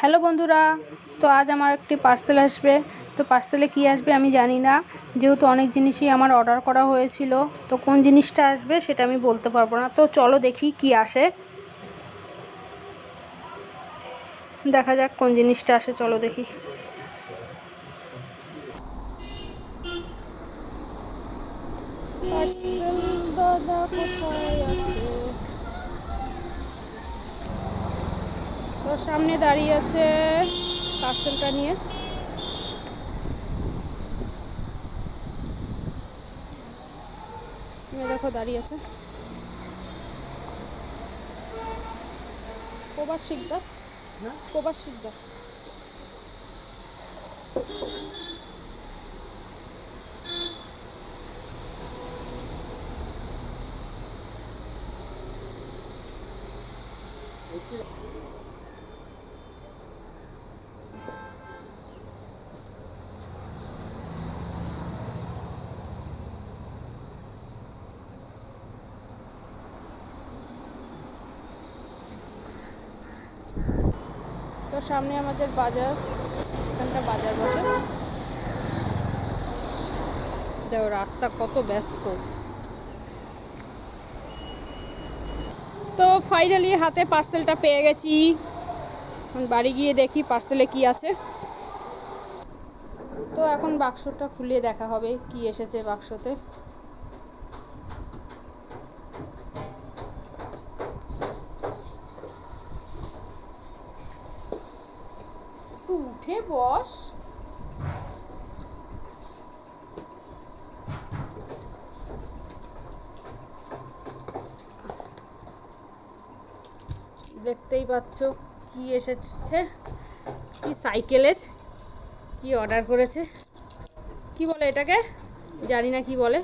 Hello বন্ধুরা, তো আজ আমার একটি পার্সেল আসবে। তো পার্সেলে কী আসবে আমি জানি না। যেহেতু অনেক জিনিসই আমার অর্ডার করা হয়েছিল, তো কোন জিনিসটা আসবে সেটা আমি বলতে পারব না। তো চলো দেখি কি আসে। দেখা যাক কোন জিনিসটা আসে, চলো দেখি। পার্সেল দাদা কোথায় আছে? তোর সামনে দাঁড়িয়ে আছে পার্সেলটা নিয়ে। দেখো দাঁড়িয়ে আছে। কবার শিকদার। কবার শিকদার। তো সামনে আমাদের বাজার। এখানটা বাজার বসে। দেখো, রাস্তা কত ব্যস্ত। তো ফাইনালি হাতে পার্সেলটা পেয়ে গেছি। বাড়ি গিয়ে দেখি পার্সেলে কি আছে। তো এখন বাক্সটা খুলে দেখা হবে কি এসেছে বাক্সতে। একটু উঠে বস দেখতেই পাচ্ছ কি এসেছে। কি সাইকেলের কি অর্ডার করেছে। কি বলে এটাকে? জানি না কি বলে।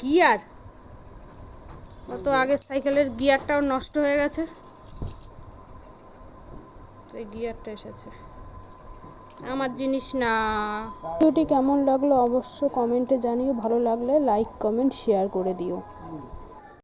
গিয়ার। অত আগের সাইকেলের গিয়ারটাও নষ্ট হয়ে গেছে। গিয়ারটা এসেছে। আমার জিনিস না। ভিডিওটি কেমন লাগল অবশ্য কমেন্টে জানিও। ভালো লাগলে লাইক কমেন্ট শেয়ার করে দিও।